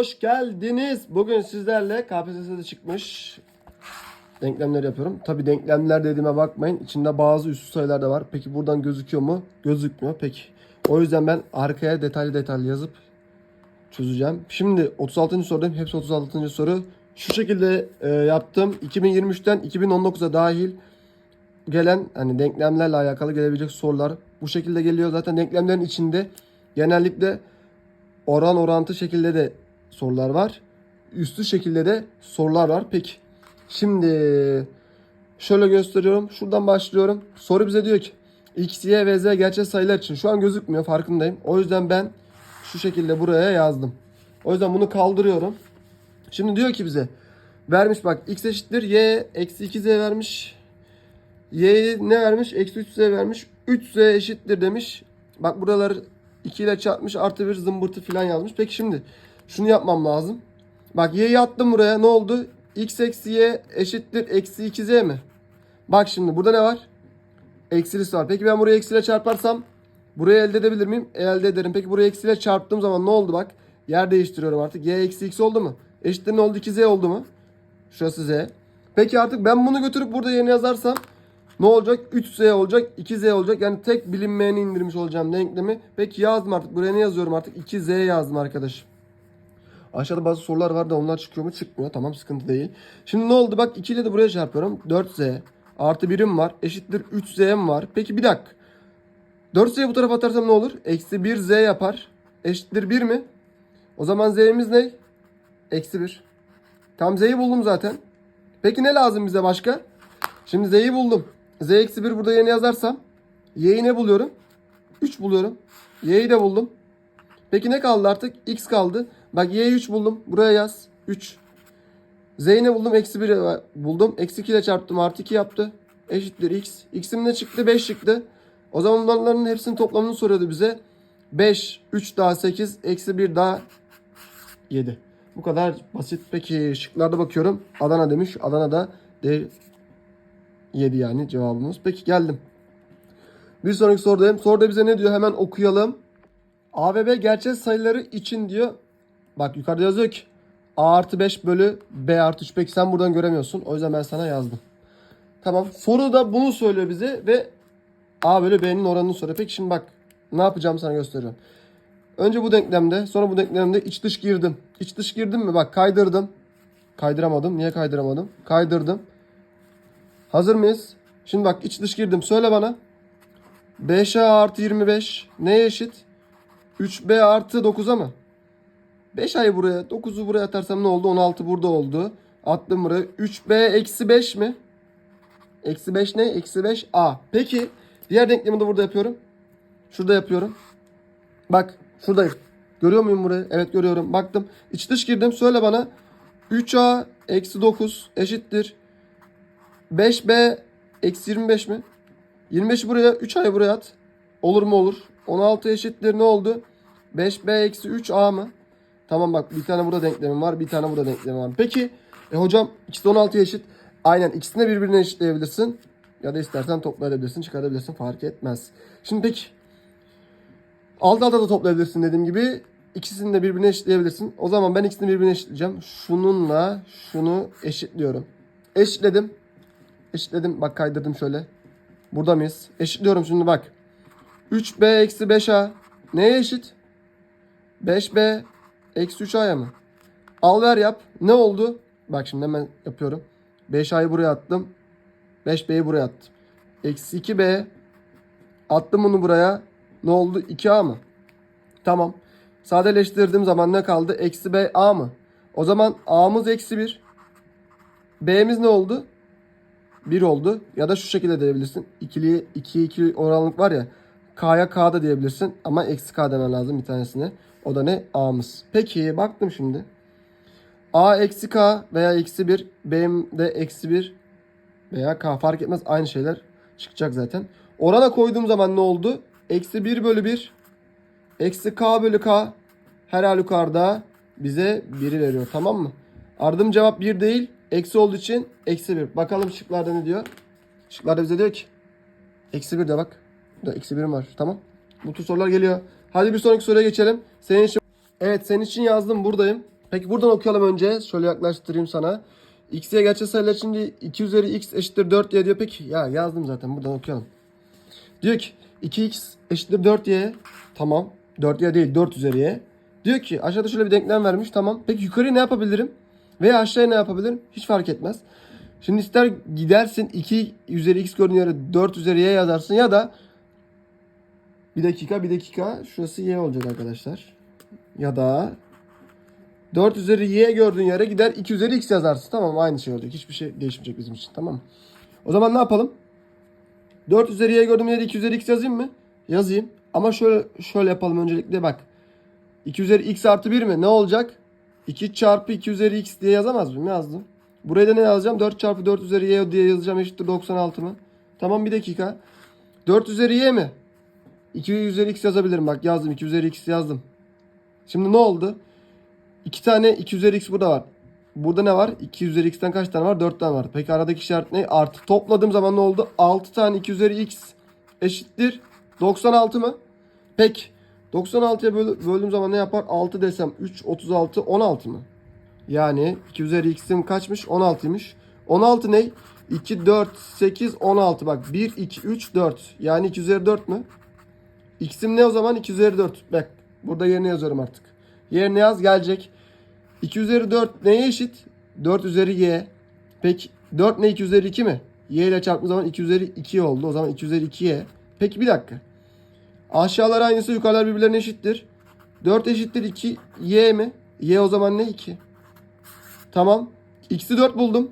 hoş geldiniz. Bugün sizlerle KPSS'de çıkmış denklemler yapıyorum. Tabi denklemler dediğime bakmayın. İçinde bazı üstü sayılar da var. Peki buradan gözüküyor mu? Gözükmüyor. Peki. O yüzden ben arkaya detaylı detaylı yazıp çözeceğim. Şimdi 36. sorudayım. Hepsi 36. soru. Şu şekilde e, yaptım. 2023'ten 2019'a dahil gelen hani denklemlerle alakalı gelebilecek sorular bu şekilde geliyor. Zaten denklemlerin içinde genellikle oran orantı şekilde de sorular var. Üstü şekilde de sorular var. Peki şimdi şöyle gösteriyorum. Şuradan başlıyorum. Soru bize diyor ki x, y ve z gerçek sayılar için şu an gözükmüyor farkındayım. O yüzden ben şu şekilde buraya yazdım. O yüzden bunu kaldırıyorum. Şimdi diyor ki bize vermiş bak x eşittir y eksi 2z vermiş. Y'ye ne vermiş? Eksi 3z vermiş. 3z eşittir demiş. Bak buralar 2 ile çarpmış artı bir zımbırtı falan yazmış. Peki şimdi şunu yapmam lazım. Bak y'yi attım buraya ne oldu? x eksi y eşittir eksi 2z mi? Bak şimdi burada ne var? Eksilisi var. Peki ben buraya eksiyle çarparsam burayı elde edebilir miyim? E, elde ederim. Peki buraya eksiyle çarptığım zaman ne oldu bak? Yer değiştiriyorum artık. Y eksi x oldu mu? Eşittir ne oldu? 2z oldu mu? Şurası z. Peki artık ben bunu götürüp burada yerine yazarsam ne olacak? 3z olacak, 2z olacak. Yani tek bilinmeyeni indirmiş olacağım denklemi. Peki yazdım artık. Buraya ne yazıyorum artık? 2z yazdım arkadaşım. Aşağıda bazı sorular var da onlar çıkıyor mu? Çıkmıyor. Tamam sıkıntı değil. Şimdi ne oldu? Bak 2 ile de buraya çarpıyorum. 4z artı birim var. Eşittir 3z'm var. Peki bir dakika. 4z'yi bu tarafa atarsam ne olur? Eksi 1z yapar. Eşittir 1 mi? O zaman z'miz ne? Eksi 1. Tam z'yi buldum zaten. Peki ne lazım bize başka? Şimdi z'yi buldum. z eksi 1 burada yeni yazarsam y'yi ne buluyorum? 3 buluyorum. y'yi de buldum. Peki ne kaldı artık? x kaldı. Bak y'yi 3 buldum. Buraya yaz. 3. z'yi buldum? Eksi 1 buldum. Eksi 2 ile çarptım. Artı 2 yaptı. Eşittir x. x'im ne çıktı? 5 çıktı. O zaman bunların hepsinin toplamını soruyordu bize. 5, 3 daha 8, eksi 1 daha 7. Bu kadar basit. Peki şıklarda bakıyorum. Adana demiş. Adana'da de 7 yani cevabımız. Peki geldim. Bir sonraki sorudayım. Soruda bize ne diyor? Hemen okuyalım. A ve B gerçek sayıları için diyor. Bak yukarıda yazıyor ki A artı 5 bölü B artı 3. Peki sen buradan göremiyorsun. O yüzden ben sana yazdım. Tamam. Soru da bunu söylüyor bize ve A bölü B'nin oranını soruyor. Peki şimdi bak ne yapacağım sana gösteriyorum. Önce bu denklemde sonra bu denklemde iç dış girdim. İç dış girdim mi? Bak kaydırdım. Kaydıramadım. Niye kaydıramadım? Kaydırdım. Hazır mıyız? Şimdi bak iç dış girdim. Söyle bana. 5A artı 25 neye eşit? 3B artı 9'a mı? 5A'yı buraya 9'u buraya atarsam ne oldu? 16 burada oldu. Attım buraya. 3B eksi 5 mi? Eksi 5 ne? Eksi 5A. Peki diğer denklemi de burada yapıyorum. Şurada yapıyorum. Bak şuradayım. Görüyor muyum burayı? Evet görüyorum. Baktım. İç dış girdim. Söyle bana. 3A eksi 9 eşittir. 5B eksi 25 mi? 25'i buraya 3A'yı buraya at. Olur mu olur. 16 eşittir ne oldu? 5B eksi 3A mı? Tamam bak bir tane burada denklemim var. Bir tane burada denklemim var. Peki e hocam ikisi de 16 eşit. Aynen ikisini de birbirine eşitleyebilirsin. Ya da istersen toplayabilirsin, çıkarabilirsin fark etmez. Şimdi peki Alt alta da toplayabilirsin dediğim gibi. İkisini de birbirine eşitleyebilirsin. O zaman ben ikisini birbirine eşitleyeceğim. Şununla şunu eşitliyorum. Eşitledim. Eşitledim. Bak kaydırdım şöyle. Burada mıyız? Eşitliyorum şimdi bak. 3b eksi 5a neye eşit? 5b eksi 3a'ya mı? Al ver yap. Ne oldu? Bak şimdi hemen yapıyorum. 5a'yı buraya attım. 5b'yi buraya attım. Eksi 2b attım bunu buraya. Ne oldu? 2a mı? Tamam. Sadeleştirdiğim zaman ne kaldı? Eksi b a mı? O zaman a'mız eksi 1. b'miz ne oldu? 1 oldu. Ya da şu şekilde diyebilirsin. İkili 2 2 oranlık var ya. K'ya K da diyebilirsin. Ama eksi K demen lazım bir tanesine. O da ne? A'mız. Peki baktım şimdi. A eksi K veya eksi 1. B'm de eksi 1 veya K fark etmez. Aynı şeyler çıkacak zaten. Orana koyduğum zaman ne oldu? Eksi 1 bölü 1. Eksi K bölü K. Her halükarda bize 1'i veriyor. Tamam mı? Ardım cevap 1 değil. Eksi olduğu için eksi 1. Bakalım şıklarda ne diyor? Şıklarda bize diyor ki. Eksi 1 de bak. Burada eksi 1'im var. Tamam. Bu tür sorular geliyor. Hadi bir sonraki soruya geçelim. Senin için Evet senin için yazdım buradayım. Peki buradan okuyalım önce. Şöyle yaklaştırayım sana. X'ye gerçek sayılar şimdi 2 üzeri x eşittir 4 diye diyor. Peki ya yazdım zaten buradan okuyalım. Diyor ki 2x eşittir 4y. Tamam. 4y değil 4 üzeri y. Diyor ki aşağıda şöyle bir denklem vermiş. Tamam. Peki yukarıya ne yapabilirim? Veya aşağıya ne yapabilirim? Hiç fark etmez. Şimdi ister gidersin 2 üzeri x gördüğün yere 4 üzeri y yazarsın ya da bir dakika bir dakika şurası y olacak arkadaşlar. Ya da 4 üzeri y gördüğün yere gider 2 üzeri x yazarsın. Tamam aynı şey olacak. Hiçbir şey değişmeyecek bizim için. Tamam? O zaman ne yapalım? 4 üzeri y gördüğüm yere 2 üzeri x yazayım mı? Yazayım. Ama şöyle şöyle yapalım öncelikle bak. 2 üzeri x artı 1 mi? Ne olacak? 2 çarpı 2 üzeri x diye yazamaz mıyım? Yazdım. Buraya da ne yazacağım? 4 çarpı 4 üzeri y diye yazacağım. Eşittir 96 mı? Tamam bir dakika. 4 üzeri y mi? 2 üzeri x yazabilirim. Bak yazdım. 2 üzeri x yazdım. Şimdi ne oldu? 2 tane 2 üzeri x burada var. Burada ne var? 2 üzeri x'ten kaç tane var? 4 tane var. Peki aradaki işaret ne? Artı. Topladığım zaman ne oldu? 6 tane 2 üzeri x eşittir 96 mı? Peki. 96'ya böl- böldüğüm zaman ne yapar? 6 desem 3, 36, 16 mı? Yani 2 üzeri x'im kaçmış? 16'ymış. 16 ne? 2, 4, 8, 16. Bak 1, 2, 3, 4. Yani 2 üzeri 4 mü? X'im ne o zaman? 2 üzeri 4. Bak burada yerine yazıyorum artık. Yerine yaz gelecek. 2 üzeri 4 neye eşit? 4 üzeri y. Peki 4 ne 2 üzeri 2 mi? Y ile çarptığım zaman 2 üzeri 2 oldu. O zaman 2 üzeri 2y. Peki bir dakika. Aşağılar aynısı yukarılar birbirlerine eşittir. 4 eşittir 2 y mi? Y o zaman ne 2? Tamam. X'i 4 buldum.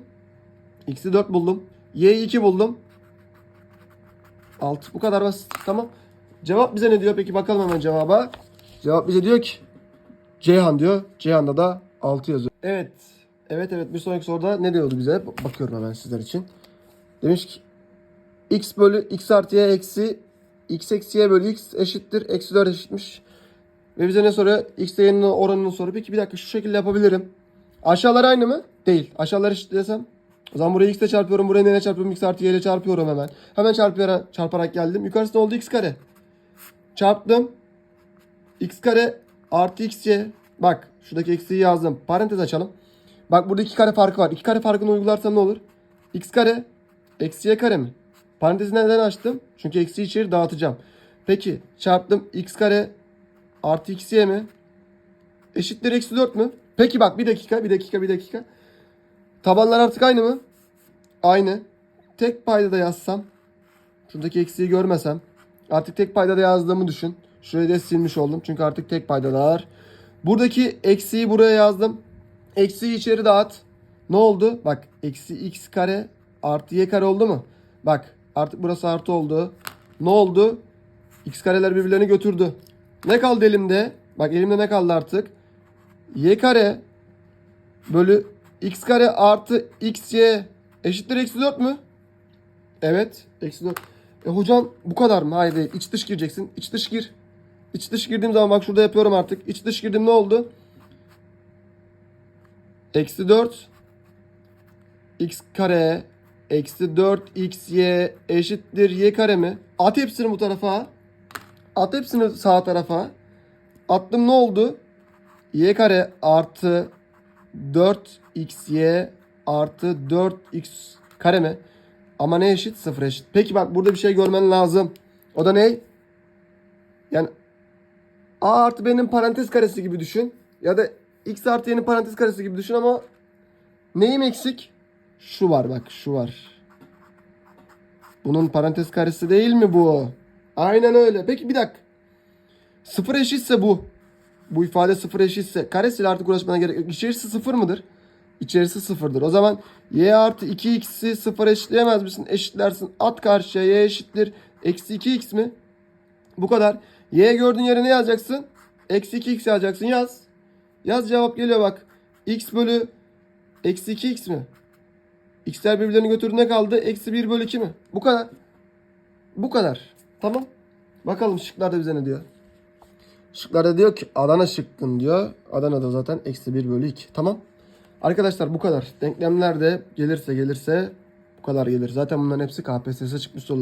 X'i 4 buldum. Y'yi 2 buldum. 6. Bu kadar basit. Tamam. Cevap bize ne diyor? Peki bakalım hemen cevaba. Cevap bize diyor ki Ceyhan diyor. Ceyhan'da da 6 yazıyor. Evet. Evet evet bir sonraki soruda ne diyordu bize? Bakıyorum hemen sizler için. Demiş ki x bölü x artı y eksi x eksi y bölü x eşittir. Eksi 4 eşitmiş. Ve bize ne soruyor? X y'nin oranını soruyor. Peki bir dakika şu şekilde yapabilirim. Aşağılar aynı mı? Değil. Aşağıları eşitlesem. O zaman burayı x ile çarpıyorum. Burayı neyle çarpıyorum? x artı y ile çarpıyorum hemen. Hemen çarparak, çarparak geldim. Yukarısı ne oldu? x kare. Çarptım. x kare artı xy. Bak şuradaki eksiği yazdım. Parantez açalım. Bak burada iki kare farkı var. İki kare farkını uygularsam ne olur? x kare eksi y kare mi? Parantezi neden açtım? Çünkü eksiği içeri dağıtacağım. Peki çarptım x kare artı xy mi? Eşittir eksi 4 mü? Peki bak bir dakika bir dakika bir dakika. Tabanlar artık aynı mı? Aynı. Tek payda da yazsam. Şuradaki eksiği görmesem. Artık tek payda da yazdığımı düşün. Şurayı da silmiş oldum. Çünkü artık tek paydalar. Buradaki eksiği buraya yazdım. Eksiği içeri dağıt. Ne oldu? Bak eksi x kare artı y kare oldu mu? Bak artık burası artı oldu. Ne oldu? X kareler birbirlerini götürdü. Ne kaldı elimde? Bak elimde ne kaldı artık? Y kare bölü x kare artı xy eşittir eksi 4 mü? Evet. Eksi 4. E hocam bu kadar mı? Hayır değil. İç dış gireceksin. İç dış gir. İç dış girdiğim zaman bak şurada yapıyorum artık. İç dış girdim ne oldu? Eksi 4 x kare eksi 4 xy eşittir y kare mi? At hepsini bu tarafa. At hepsini sağ tarafa. Attım ne oldu? y kare artı 4xy artı 4x kare mi? Ama ne eşit? Sıfır eşit. Peki bak burada bir şey görmen lazım. O da ne? Yani a artı b'nin parantez karesi gibi düşün. Ya da x artı y'nin parantez karesi gibi düşün ama neyim eksik? Şu var bak şu var. Bunun parantez karesi değil mi bu? Aynen öyle. Peki bir dakika. Sıfır eşitse bu. Bu ifade sıfır eşitse karesiyle artık uğraşmana gerek yok. İçerisi sıfır mıdır? İçerisi sıfırdır. O zaman y artı 2x'i sıfır eşitleyemez misin? Eşitlersin. At karşıya y eşittir. Eksi 2x mi? Bu kadar. Y gördüğün yere ne yazacaksın? Eksi 2x yazacaksın. Yaz. Yaz cevap geliyor bak. x bölü eksi 2x mi? X'ler birbirlerini götürdü ne kaldı? Eksi 1 bölü 2 mi? Bu kadar. Bu kadar. Tamam. Bakalım şıklarda bize ne diyor. Şıklarda diyor ki Adana şıkkın diyor. Adana'da zaten eksi 1 bölü 2. Tamam. Arkadaşlar bu kadar. Denklemler de gelirse gelirse bu kadar gelir. Zaten bunların hepsi KPSS'e çıkmış sorular.